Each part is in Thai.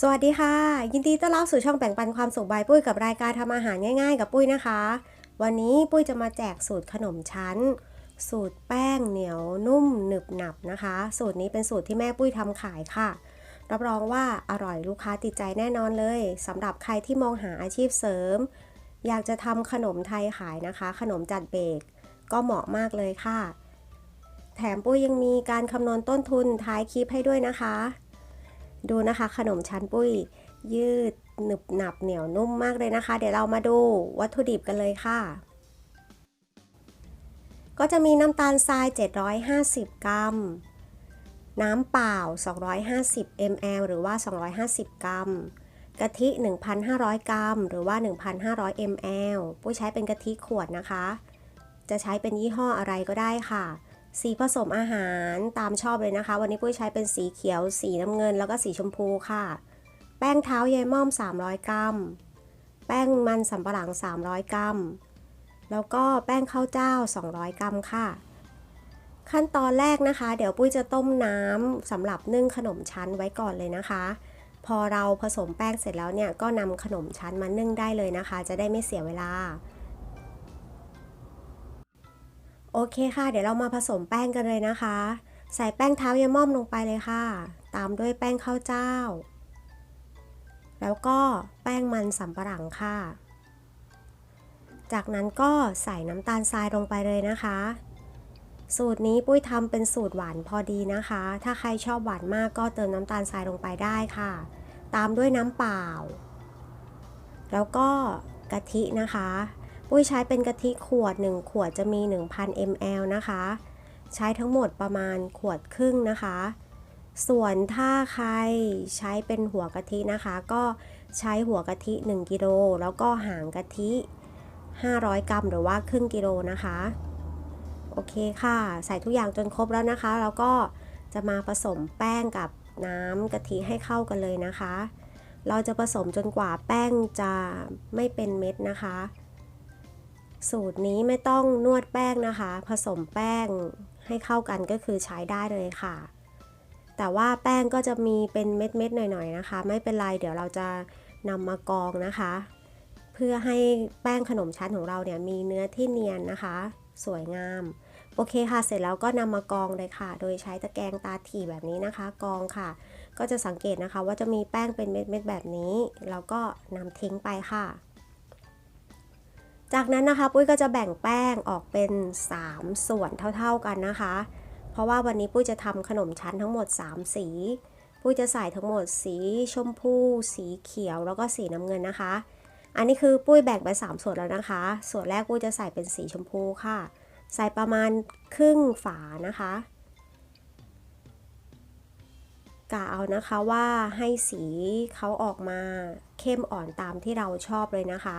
สวัสดีค่ะ ยินดีต้อนรับสู่ช่องแบ่งปันความสุขบายปุ้ยกับรายการทำอาหารง่ายๆ กับปุ้ยนะคะ วันนี้ปุ้ยจะมาแจกสูตรขนมชั้น สูตรแป้งเหนียวนุ่มหนึบหนับนะคะ สูตรนี้เป็นสูตรที่แม่ปุ้ยทำขายค่ะ รับรองว่าอร่อยลูกค้าติดใจแน่นอนเลยสำหรับใครที่มองหาอาชีพเสริม อยากจะทำขนมไทยขายนะคะ ขนมจัดเบรกก็เหมาะมากเลยค่ะ แถมปุ้ยยังมีการคำนวณต้นทุนท้ายคลิปให้ด้วยนะคะ ดูนะคะขนมชั้นปุ้ย ยืดหนึบหนับเหนียวนุ่มมากเลยนะคะ เดี๋ยวเรามาดูวัตถุดิบกันเลยค่ะ ก็จะมีน้ำตาลทราย 750 กรัม น้ำเปล่า 250 ml หรือว่า 250 กรัม กะทิ 1,500 กรัม หรือว่า 1,500 ml ปุ้ยใช้เป็นกะทิขวดนะคะ จะใช้เป็นยี่ห้ออะไรก็ได้ค่ะ สีผสมอาหารตามชอบเลยนะคะ วันนี้ปุ้ยใช้เป็นสีเขียว สีน้ำเงินแล้วก็สีชมพูค่ะ แป้งเท้ายายม่อม 300 กรัม แป้งมันสำปะหลัง 300 กรัม แล้วก็แป้งข้าวเจ้า 200 กรัมค่ะ ขั้นตอนแรกนะคะ เดี๋ยวปุ้ยจะต้มน้ำสำหรับนึ่งขนมชั้นไว้ก่อนเลยนะคะ พอเราผสมแป้งเสร็จแล้วเนี่ยก็นำขนมชั้นมานึ่งได้เลยนะคะ จะได้ไม่เสียเวลา โอเคค่ะ เดี๋ยวเรามาผสมแป้งกันเลยนะคะ ใส่แป้งเท้ายาม่อมลงไปเลยค่ะ ตามด้วยแป้งข้าวเจ้า แล้วก็แป้งมันสำปะหลังค่ะ จากนั้นก็ใส่น้ำตาลทรายลงไปเลยนะคะ สูตรนี้ปุ้ยทำเป็นสูตรหวานพอดีนะคะ ถ้าใครชอบหวานมากก็เติมน้ำตาลทรายลงไปได้ค่ะ ตามด้วยน้ำเปล่า แล้วก็กะทินะคะ ปุ้ยใช้เป็นกะทิขวด 1 ขวดจะมี 1,000 ml นะคะ ใช้ทั้งหมดประมาณขวดครึ่งนะคะ ส่วนถ้าใครใช้เป็นหัวกะทินะคะ ก็ใช้หัวกะทิ 1 กิโลแล้วก็หางกะทิ 500 กรัมหรือว่าครึ่งกิโลนะคะ โอเคค่ะ ใส่ทุกอย่างจนครบแล้วนะคะ แล้วก็จะมาผสมแป้งกับน้ำกะทิให้เข้ากันเลยนะคะ เราจะผสมจนกว่าแป้งจะไม่เป็นเม็ดนะคะ สูตรนี้ไม่ต้องนวดแป้งนะคะ ผสมแป้งให้เข้ากันก็คือใช้ได้เลยค่ะ แต่ว่าแป้งก็จะมีเป็นเม็ดๆหน่อยๆนะคะ ไม่เป็นไรเดี๋ยวเราจะนำมากรองนะคะ เพื่อให้แป้งขนมชั้นของเราเนี่ยมีเนื้อที่เนียนนะคะ สวยงาม โอเคค่ะเสร็จแล้วก็นำมากรองเลยค่ะ โดยใช้ตะแกรงตาถี่แบบนี้นะคะกรองค่ะ ก็จะสังเกตนะคะว่าจะมีแป้งเป็นเม็ดๆแบบนี้ แล้วก็นำทิ้งไปค่ะ จากนั้นนะคะปุ้ยก็จะแบ่งแป้งออกเป็น 3 ส่วนเท่าๆกันนะคะ เพราะว่าวันนี้ปุ้ยจะทำขนมชั้นทั้งหมด 3 สีปุ้ยจะใส่ทั้งหมดสีชมพู สีเขียวแล้วก็สีน้ำเงินนะคะ อันนี้คือปุ้ยแบ่งไป 3 ส่วนแล้วนะคะ ส่วนแรกปุ้ยจะใส่เป็นสีชมพูค่ะ ใส่ประมาณครึ่งฝานะคะกะเอานะคะว่าให้สีเขาออกมาเข้มอ่อนตามที่เราชอบเลยนะคะ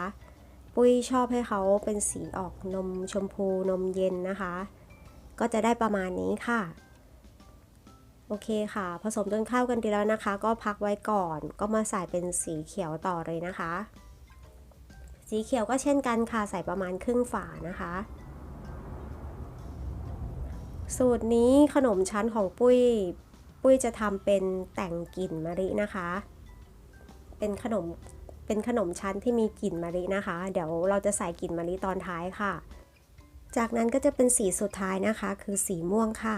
ปุ้ยชอบให้เขาเป็นสีออกนมชมพูนมเย็นนะคะ ก็จะได้ประมาณนี้ค่ะ โอเคค่ะ ผสมจนเข้ากันดีแล้วนะคะ ก็พักไว้ก่อน ก็มาใส่เป็นสีเขียวต่อเลยนะคะ สีเขียวก็เช่นกันค่ะ ใส่ประมาณครึ่งฝานะคะ สูตรนี้ขนมชั้นของปุ้ย ปุ้ยจะทำเป็นแต่งกลิ่นมะลินะคะ เป็นขนม เป็นขนมชั้นที่มีกลิ่นมะลินะคะ เดี๋ยวเราจะใส่กลิ่นมะลิตอนท้ายค่ะ จากนั้นก็จะเป็นสีสุดท้ายนะคะ คือสีม่วงค่ะ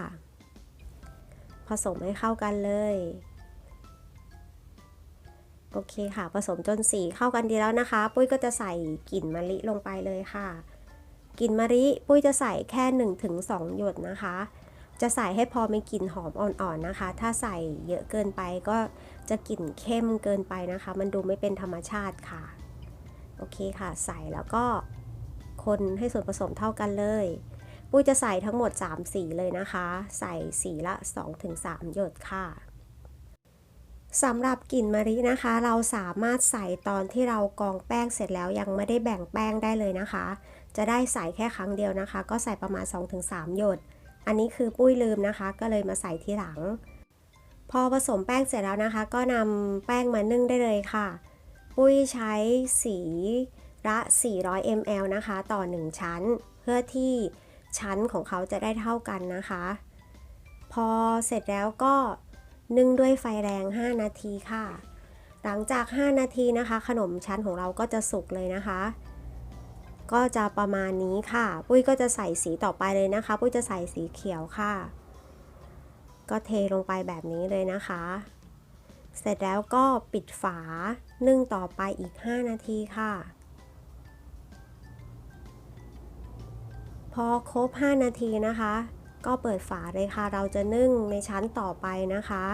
ผสมให้เข้ากันเลยโอเคค่ะ ผสมจนสีเข้ากันดีแล้วนะคะ ปุ้ยก็จะใส่กลิ่นมะลิลงไปเลยค่ะกลิ่นมะลิปุ้ยจะใส่แค่ 1-2 หยดนะคะ จะใส่ให้พอมีกลิ่นหอมอ่อนๆนะคะ ถ้าใส่เยอะเกินไปก็จะกลิ่นเข้มเกินไปนะคะ มันดูไม่เป็นธรรมชาติค่ะ โอเคค่ะ ใส่แล้วก็คนให้ส่วนผสมเท่ากันเลย ปุ้ยจะใส่ทั้งหมด 3 สีเลยนะคะ ใส่สีละ 2-3 หยดค่ะสำหรับกลิ่นมะลินะคะ เราสามารถใส่ตอนที่เรากองแป้งเสร็จแล้วยังไม่ได้แบ่งแป้งได้เลยนะคะ จะได้ใส่แค่ครั้งเดียวนะคะ ก็ใส่ประมาณ 2-3 หยด อันนี้คือปุ้ยลืมนะคะ ก็เลยมาใส่ทีหลัง พอผสมแป้งเสร็จแล้วนะคะ ก็นำแป้งมานึ่งได้เลยค่ะ ปุ้ยใช้สีละ 400 ml นะคะ ต่อ 1 ชั้น เพื่อที่ชั้นของเขาจะได้เท่ากันนะคะ พอเสร็จแล้วก็นึ่งด้วยไฟแรง 5 นาทีค่ะ หลังจาก 5 นาทีนะคะ ขนมชั้นของเราก็จะสุกเลยนะคะ ก็จะประมาณนี้ค่ะ ปุ้ยก็จะใส่สีต่อไปเลยนะคะ ปุ้ยจะใส่สีเขียวค่ะ ก็เทลงไปแบบนี้เลยนะคะ เสร็จแล้วก็ปิดฝานึ่งต่อไปอีก 5 นาทีค่ะ พอครบ 5 นาทีนะคะ ก็เปิดฝาเลยค่ะ เราจะนึ่งในชั้นต่อไปนะคะ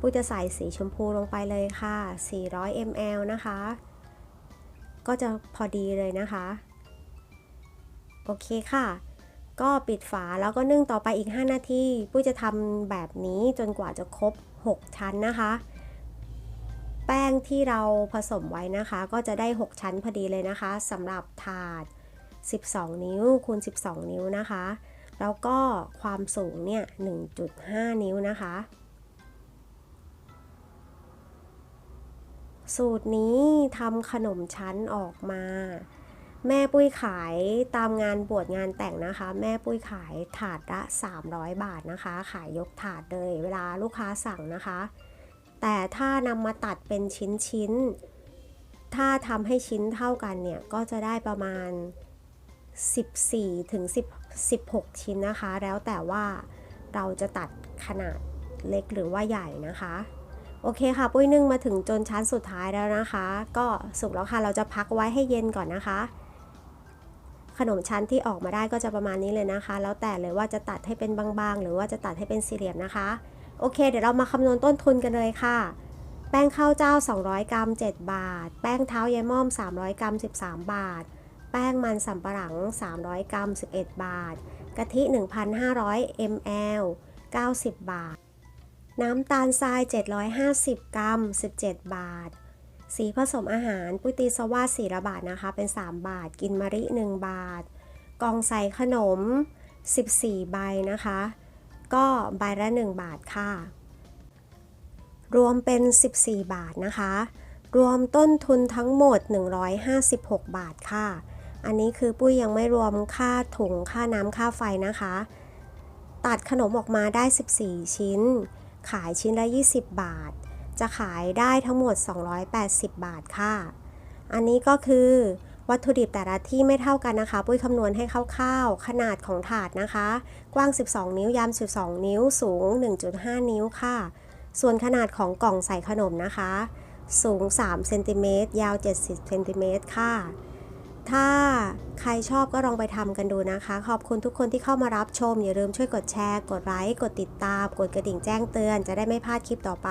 ปุ้ยจะใส่สีชมพูลงไปเลยค่ะ 400 ml นะคะ ก็จะพอดีเลยนะคะ โอเคค่ะ ก็ปิดฝาแล้วก็นึ่งต่อไปอีก 5 นาทีปุ้ยจะทำแบบนี้จนกว่าจะครบ 6 ชั้นนะคะ แป้งที่เราผสมไว้นะคะ ก็จะได้ 6 ชั้นพอดีเลยนะคะสำหรับถาด 12 นิ้วคูณ 12 นิ้วนะคะ แล้วก็ความสูงเนี่ย 1.5 นิ้วนะคะสูตรนี้ทำขนมชั้นออกมา แม่ปุ้ยขายตามงานบวชงานแต่งนะคะ แม่ปุ้ยขายถาดละ 300 บาทนะคะ ขายยกถาดเลย เวลาลูกค้าสั่งนะคะ แต่ถ้านำมาตัดเป็นชิ้นๆ ถ้าทำให้ชิ้นเท่ากันเนี่ย ก็จะได้ประมาณ 14ถึง10 16 ชิ้นนะคะ แล้วแต่ว่าเราจะตัดขนาดเล็กหรือว่าใหญ่นะคะโอเคค่ะ ปุ้ยนึ่งมาถึงจนชั้นสุดท้ายแล้วนะคะ ก็สุกแล้วค่ะ เราจะพักไว้ให้เย็นก่อนนะคะ ขนมชั้นที่ออกมาได้ก็จะประมาณนี้เลยนะคะ แล้วแต่เลยว่าจะตัดให้เป็นบางๆ หรือว่าจะตัดให้เป็นสี่เหลี่ยมนะคะ โอเค เดี๋ยวเรามาคำนวณต้นทุนกันเลยค่ะ แป้งข้าวเจ้า 200 กรัม 7 บาท แป้งเท้ายายม่อม 300 กรัม 13 บาท แป้งมันสำปะหลัง 300 กรัม 11 บาท กะทิ 1,500 ml 90 บาท น้ำตาลทราย 750 กรัม 17 บาท สีผสมอาหารปุยตีสวาสีละบาทนะคะ เป็น 3 บาท กินมะริ 1 บาท กองใส่ขนม 14 ใบนะคะ ก็ใบละ 1 บาทค่ะ รวมเป็น 14 บาทนะคะ รวมต้นทุนทั้งหมด 156 บาทค่ะ อันนี้คือปุ้ยยังไม่รวมค่าถุงค่าน้ำค่าไฟนะคะ ตัดขนมออกมาได้ 14 ชิ้น ขายชิ้นละ 20 บาท จะขายได้ทั้งหมด 280 บาทค่ะ อันนี้ก็คือวัตถุดิบแต่ละที่ไม่เท่ากันนะคะ ปุ้ยคำนวณให้คร่าวๆ ขนาดของถาดนะคะ กว้าง 12 นิ้วยาว12 นิ้ว สูง 1.5 นิ้วค่ะ ส่วนขนาดของกล่องใส่ขนมนะคะ สูง3เซนติเมตรยาว 70เซนติเมตรค่ะ ถ้าใครชอบก็ลองไปทำกันดูนะคะ ขอบคุณทุกคนที่เข้ามารับชม อย่าลืมช่วยกดแชร์ กดไลค์ กดติดตาม กดกระดิ่งแจ้งเตือน จะได้ไม่พลาดคลิปต่อไป